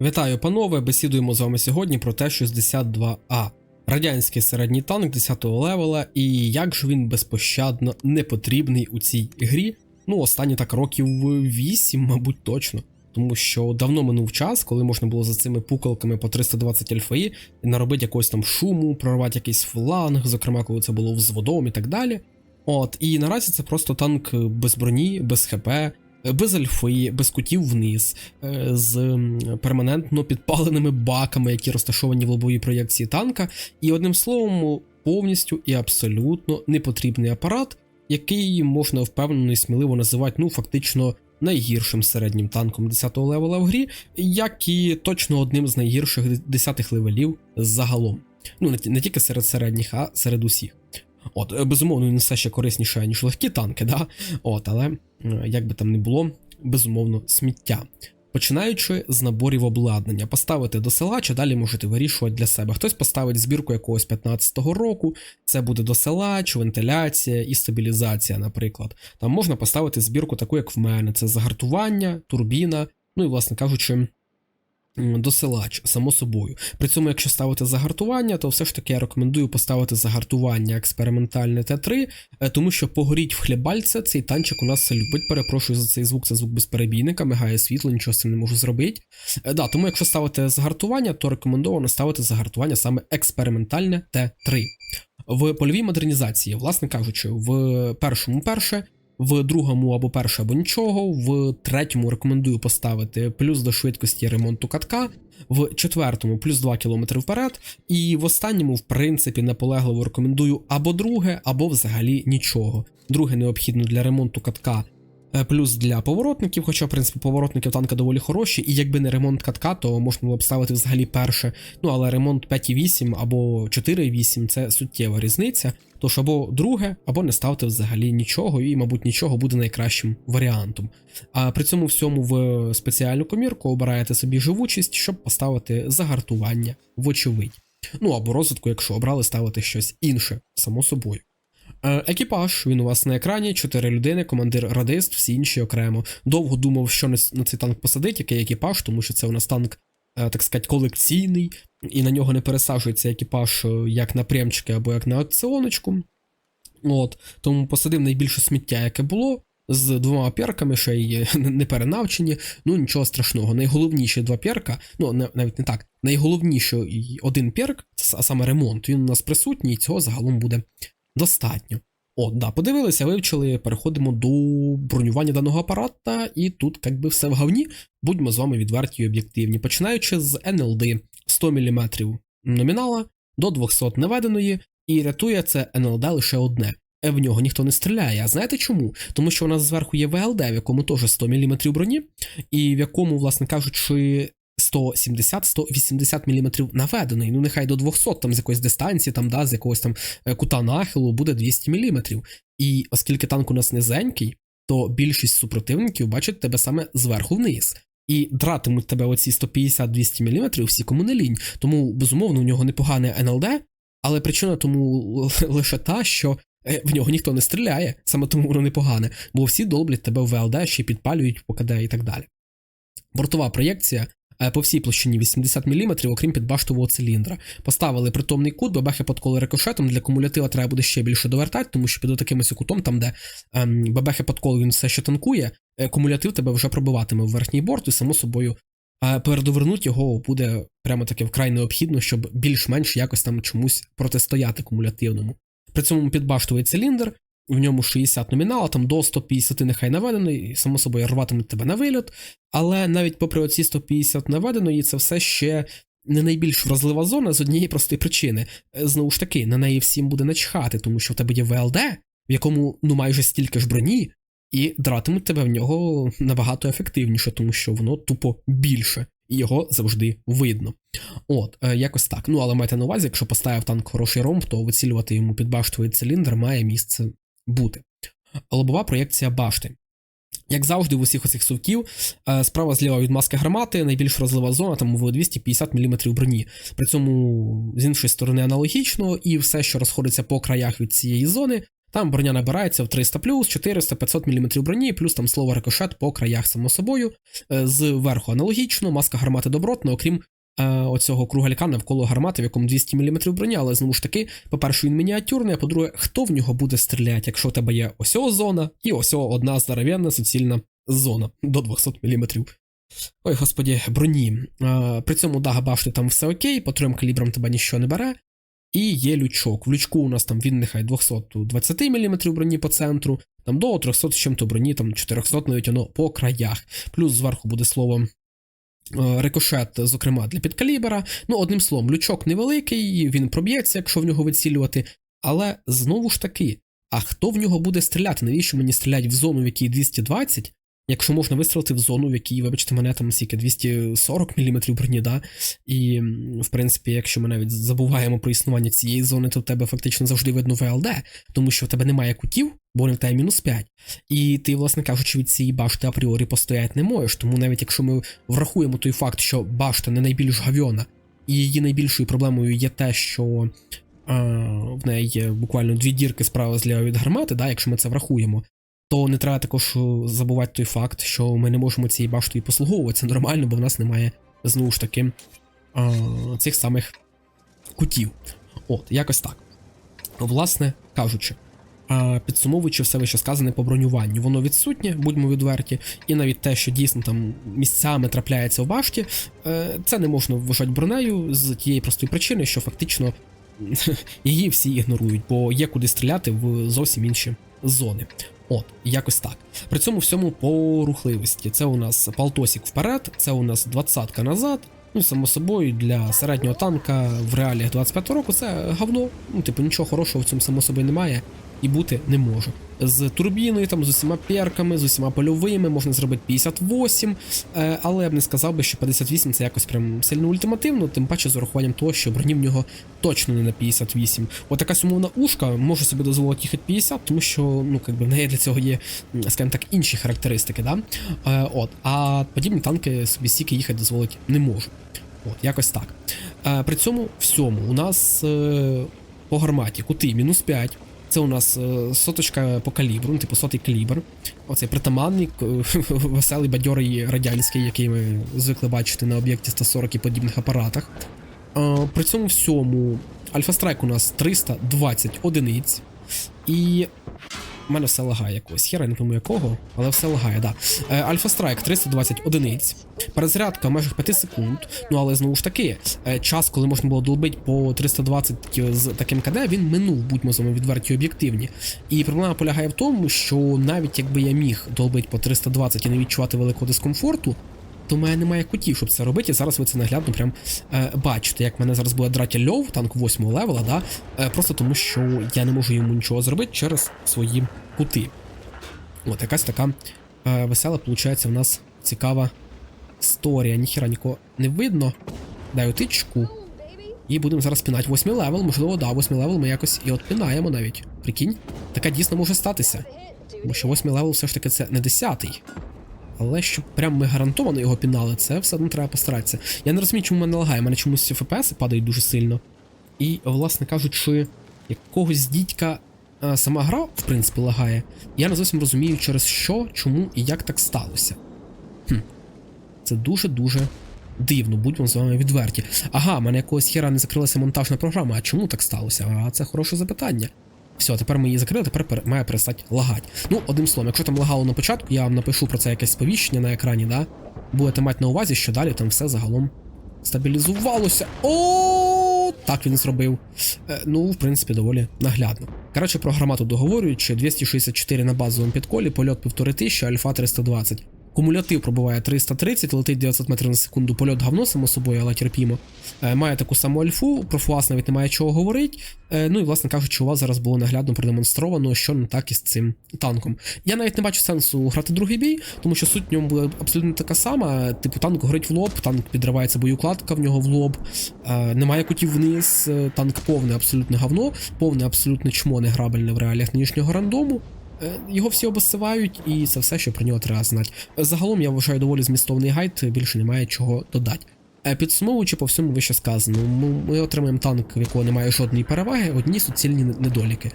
Вітаю, панове! Бесідуємо з вами сьогодні про Т-62А. Радянський середній танк 10-го левела, і як же він безпощадно не потрібний у цій грі. Ну, останні так років 8, мабуть, точно. Тому що давно минув час, коли можна було за цими пукалками по 320 альфаї наробити якогось там шуму, прорвати якийсь фланг, зокрема, коли це було взводом і так далі. От, і наразі це просто танк без броні, без ХП, без альфи, без кутів вниз, е, з перманентно підпаленими баками, які розташовані в лобовій проєкції танка, і одним словом, повністю і абсолютно непотрібний апарат, який можна впевнено і сміливо називати, ну, фактично. Найгіршим середнім танком 10-го левела в грі, як і точно одним з найгірших 10-х левелів загалом. Ну, не, тільки серед середніх, а серед усіх. От, безумовно, він все ще корисніше, ніж легкі танки, да? От, але як би там не було, безумовно, сміття. Починаючи з наборів обладнання, поставити до села, чи далі можете вирішувати для себе. Хтось поставить збірку якогось 15-го року, це буде досилач, вентиляція і стабілізація, наприклад. Там можна поставити збірку таку, як в мене: це загартування, турбіна, ну і, власне кажучи, досилач, само собою. При цьому, якщо ставити загартування, то все ж таки я рекомендую поставити загартування експериментальне Т3, е, тому що погоріть в хлібальце, цей танчик у нас любить. Перепрошую за цей звук, це звук безперебійника, мигає світло, нічого з цим не можу зробити. Е, Да, тому якщо ставити загартування, то рекомендовано ставити загартування саме експериментальне Т3. В польовій модернізації, власне кажучи, в першому перше, в другому або перше, або нічого, в третьому рекомендую поставити плюс до швидкості ремонту катка, в четвертому плюс 2 км вперед, і в останньому, в принципі, наполегливо рекомендую або друге, або взагалі нічого. Друге необхідно для ремонту катка. Е, Плюс для поворотників, хоча, в принципі, поворотники в танка доволі хороші, і якби не ремонт катка, то можна було б ставити взагалі перше. Ну, але ремонт 5,8 або 4,8 це суттєва різниця. Тож або друге, або не ставте взагалі нічого, і, мабуть, нічого буде найкращим варіантом. А при цьому всьому в спеціальну комірку обираєте собі живучість, щоб поставити загартування, вочевидь. Ну або розвитку, якщо обрали ставити щось інше, само собою. Е, Екіпаж, він у вас на екрані, 4 людини, командир радист, всі інші окремо. Довго думав, що на цей танк посадить, який екіпаж, тому що це у нас танк, е, так сказати, колекційний, і на нього не пересаджується екіпаж е, як на прямчики або як на аукціоночку. От, тому посадив найбільше сміття, яке було, з двома перками, ще й не перенавчені. Ну нічого страшного. Найголовніші два перка, ну навіть не так, найголовніший один перк, а саме ремонт, він у нас присутній, і цього загалом буде достатньо. От, да, подивилися, вивчили, переходимо до бронювання даного апарата, і тут як би все в говні. Будьмо з вами відверті і об'єктивні. Починаючи з NLD 100 мм номінала до 200 наведеної, і рятує це NLD лише одне. Е, В нього ніхто не стріляє. А знаєте чому? Тому що у нас зверху є ВЛД, в якому теж 100 мм броні, і в якому, власне кажучи, 170-180 мм наведеної. Ну, нехай до 200 там з якоїсь дистанції, там, да, з якогось там е, кута нахилу буде 200 мм. І оскільки танк у нас низенький, то більшість супротивників бачать тебе саме зверху вниз. І дратимуть тебе оці 150-200 мм всі кому не лінь. Тому, безумовно, у нього непогане НЛД, але причина тому лише та, що е, в нього ніхто не стріляє, саме тому воно непогане, бо всі долблять тебе в ВЛД, ще підпалюють по і так далі. Бортова проєкція по всій площині 80 мм, окрім підбаштового циліндра. Поставили притомний кут, бебехи подколи рикошетом. Для кумулятива треба буде ще більше довертати, тому що під таким кутом, там, де ем, бебехи подколи він все ще танкує, е, кумулятив тебе вже пробиватиме в верхній борт, і само собою е, передовернути його буде прямо таки вкрай необхідно, щоб більш-менш якось там чомусь протистояти кумулятивному. При цьому підбаштовий циліндр, в ньому 60 номінала, там до 150 нехай наведений, і само собою рватимуть тебе на вильот. Але навіть попри оці 150 наведеної, це все ще не найбільш вразлива зона з однієї простої причини. Е, Знову ж таки, на неї всім буде начхати, тому що в тебе є ВЛД, в якому ну майже стільки ж броні, і дратимуть тебе в нього набагато ефективніше, тому що воно тупо більше, і його завжди видно. От, е, якось так. Ну, але майте на увазі, якщо поставив танк хороший ромб, то вицілювати йому підбаштовий циліндр має місце бути. Лобова проєкція башти. Як завжди, в усіх оцих совків, е, справа зліва від маски гармати, найбільш вразлива зона, там в 250 мм броні. При цьому з іншої сторони аналогічно, і все, що розходиться по краях від цієї зони, Там броня набирається в 300 400-500 мм броні, плюс там слово рикошет по краях, само собою. Е, Зверху аналогічно, маска гармати добротна, окрім оцього кругалька навколо гармати, в якому 200 мм броні, але знову ж таки, по-перше, він мініатюрний, а по-друге, хто в нього буде стріляти, якщо у тебе є ось о зона і ось одна здоровенна суцільна зона до 200 мм. Ой, господі, броні. Е, При цьому дага башти там все окей, по трьом калібрам тебе нічого не бере. І є лючок. В лючку у нас там він нехай 220 мм броні по центру, там до 300 з чим-то броні, там 400 навіть воно по краях. Плюс зверху буде слово е, рикошет, зокрема для підкалібера. Ну, одним словом, лючок невеликий, він проб'ється, якщо в нього вицілювати. Але знову ж таки, а хто в нього буде стріляти? Навіщо мені стріляти в зону, в якій 220, якщо можна вистрілити в зону, в якій, вибачте, мене там скільки 240 мм броні, да? І, в принципі, якщо ми навіть забуваємо про існування цієї зони, то в тебе фактично завжди видно ВЛД, тому що в тебе немає кутів, бо вони в тебе мінус 5. І ти, власне кажучи, від цієї башти апріорі постояти не можеш. Тому навіть якщо ми врахуємо той факт, що башта не найбільш гавьона, і її найбільшою проблемою є те, що в неї є буквально дві дірки справа зліва від гармати, да, якщо ми це врахуємо, то не треба також е, забувати той факт, що ми не можемо цією баштою послуговуватися нормально, бо в нас немає знову ж таки цих самих кутів. От, якось так. Власне кажучи, а, підсумовуючи все вище сказане по бронюванню, воно відсутнє, будьмо відверті, і навіть те, що дійсно там місцями трапляється в башті, е, це не можна вважати бронею з тієї простої причини, що фактично її всі ігнорують, бо є куди стріляти в зовсім інші зони. От, якось так. При цьому всьому по рухливості. Це у нас палтосік вперед, це у нас двадцятка назад. Ну, само собою, для середнього танка в реаліях 25 року це говно. Ну, типу, нічого хорошого в цьому само собою немає і бути не може. З турбіною, там, з усіма перками, з усіма польовими можна зробити 58, е, але я б не сказав би, що 58 це якось прям сильно ультимативно, тим паче з урахуванням того, що броні в нього точно не на 58. От якась умовна ушка може собі дозволити їхати 50, тому що ну, якби, в неї для цього є, скажімо так, інші характеристики. Да? Е, от, а подібні танки собі стільки їхати дозволити не можуть. От, якось так. Е, при цьому всьому у нас по гарматі кути мінус 5. Це у нас е, соточка по калібру, ну, типу сотий калібр. Оцей притаманник, е, веселий бадьорий радянський, який ми звикли бачити на об'єкті 140 і подібних апаратах. Е, При цьому всьому Альфа Страйк у нас 320 одиниць. І в мене все лагає якось. Хера не пам'ятаю якого, але все лагає, да. Е, Альфа Страйк 320 одиниць. Перезарядка в межах 5 секунд. Ну але знову ж таки, е, час, коли можна було долбити по 320 з таким КД, він минув, будьмо з вами відверті об'єктивні. І проблема полягає в тому, що навіть якби я міг долбити по 320 і не відчувати великого дискомфорту. То в мене немає кутів, щоб це робити. Зараз ви це наглядно прям е, бачите, як мене зараз буде драти льов, танк 8 левела, да? е, просто тому, що я не можу йому нічого зробити через свої кути. От якась така е, весела, виходить, в нас цікава історія. Ніхіра нікого не видно. Даю тичку. І будемо зараз пінати 8 левел. Можливо, да, 8 левел ми якось і отпинаємо навіть. Прикинь, таке дійсно може статися. Тому що 8 левел все ж таки це не 10 але щоб прям ми гарантовано його пінали, це все одно треба постаратися. Я не розумію, чому мене лагає, мене чомусь FPS падають дуже сильно. І, власне кажучи, якогось дідька а, сама гра, в принципі, лагає. Я не зовсім розумію, через що, чому і як так сталося. Хм. Це дуже-дуже дивно, будьмо з вами відверті. Ага, в мене якогось хера не закрилася монтажна програма. А чому так сталося? А це хороше запитання. Все, тепер ми її закрили, тепер має перестати лагати. Ну, одним словом, якщо там лагало на початку, я вам напишу про це якесь сповіщення на екрані, да? Будете мати на увазі, що далі там все загалом стабілізувалося. О, так він зробив. Е, ну, в принципі, доволі наглядно. Коротше, про гармату договорюючи, 264 на базовому підколі, польот 1500, альфа 320. Кумулятив пробиває 330, летить 900 метрів на секунду. Польот говно, само собою, але терпімо. Е, має таку саму альфу, про фуас навіть немає чого говорити. Е, ну і, власне кажучи, у вас зараз було наглядно продемонстровано, що не так із цим танком. Я навіть не бачу сенсу грати другий бій, тому що суть в ньому буде абсолютно така сама. Типу, танк горить в лоб, танк підривається боюкладка в нього в лоб. Е, немає кутів вниз, танк повне абсолютне говно, повне абсолютне чмо неграбельне в реаліях нинішнього рандому. Е, Його всі обосивають, і це все, що про нього треба знати. Загалом я вважаю доволі змістовний гайд, більше немає чого додати. Е, Підсумовуючи по всьому вище сказано, ми, отримаємо танк, в якого немає жодної переваги, одні суцільні недоліки.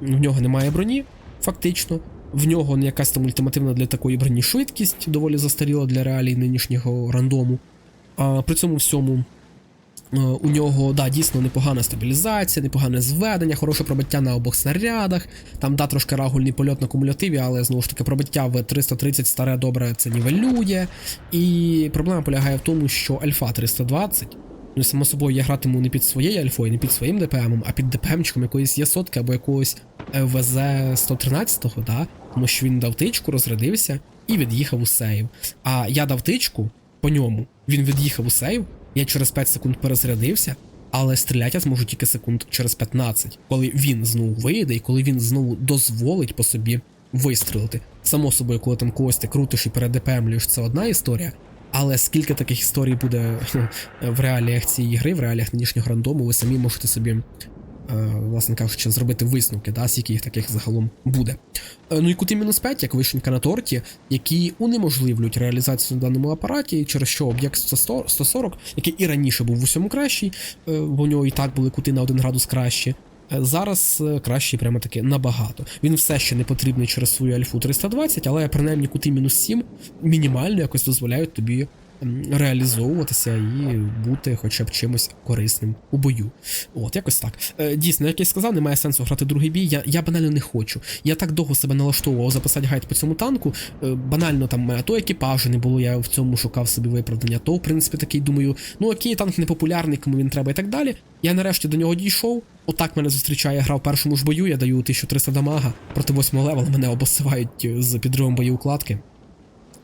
В нього немає броні, фактично. В нього якась там ультимативна для такої броні швидкість, доволі застаріла для реалій нинішнього рандому. А при цьому всьому у нього да, дійсно непогана стабілізація, непогане зведення, хороше пробиття на обох снарядах. Там да, трошки рагульний польот на кумулятиві, але знову ж таки пробиття в 330 старе добре це нівелює. І проблема полягає в тому, що альфа 320. Ну, само собою, я гратиму не під своєю альфою, не під своїм ДПМом, а під ДПМчиком якоїсь є сотки або якогось е, ВЗ 113-го, да? тому що він дав тичку, розрядився і від'їхав у сейв. А я дав тичку по ньому, він від'їхав у сейв, я через 5 секунд перезарядився, але стріляти я зможу тільки секунд через 15, коли він знову вийде і коли він знову дозволить по собі вистрілити. Само собою, коли там когось ти крутиш і передепемлюєш, це одна історія. Але скільки таких історій буде в реаліях цієї гри, в реаліях нинішнього рандому, ви самі можете собі, власне кажучи, зробити висновки, да, скільки їх таких загалом буде. Е, Ну і кути мінус 5, як вишенька на торті, які унеможливлюють реалізацію на даному апараті, через що об'єкт 100 140, який і раніше був в усьому кращий, е, бо у нього і так були кути на 1 градус кращі. е, Зараз е, кращий прямо таки набагато. Він все ще не потрібний через свою альфу 320, але принаймні кути мінус 7 мінімально якось дозволяють тобі реалізовуватися і бути хоча б чимось корисним у бою. От, якось так. Е, дійсно, як я сказав, немає сенсу грати другий бій. Я, я банально не хочу. Я так довго себе налаштовував записати гайд по цьому танку. Е, банально там е, то екіпажу не було, я в цьому шукав собі виправдання, то, в принципі, такий думаю, ну окей, танк непопулярний, кому він треба і так далі. Я нарешті до нього дійшов. Отак мене зустрічає гра в першому ж бою, я даю 1300 дамага проти 8 левела, мене обосивають е, з підривом боєукладки.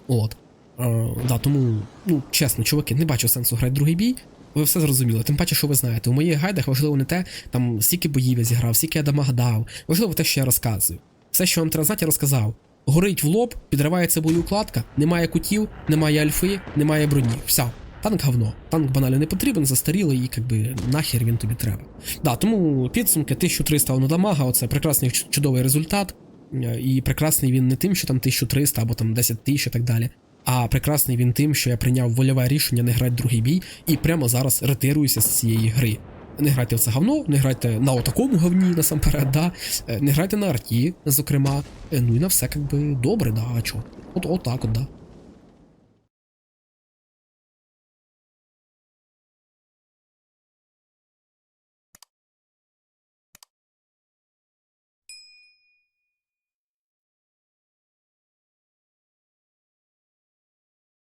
От. Е, да, тому, ну, чесно, чуваки, не бачу сенсу грати другий бій. Ви все зрозуміли. Тим паче, що ви знаєте, у моїх гайдах важливо не те, там скільки боїв я зіграв, скільки я дамаг дав. Важливо те, що я розказую. Все, що вам треба знати, я розказав. Горить в лоб, підривається боєукладка, немає кутів, немає альфи, немає броні. Все. Танк говно. Танк банально не потрібен, застарілий і якби нахер він тобі треба. Да, тому підсумки 1300 воно дамага, оце прекрасний чудовий результат. Е, І прекрасний він не тим, що там 1300 або там 10 тисяч і так далі. А прекрасний він тим, що я прийняв вольове рішення не грати другий бій і прямо зараз ретируюся з цієї гри. Не грайте в це говно, не грайте на отакому говні насамперед, да. Е, не грайте на арті, зокрема. Е, Ну і на все якби добре, да, а чо? От, от так от, да.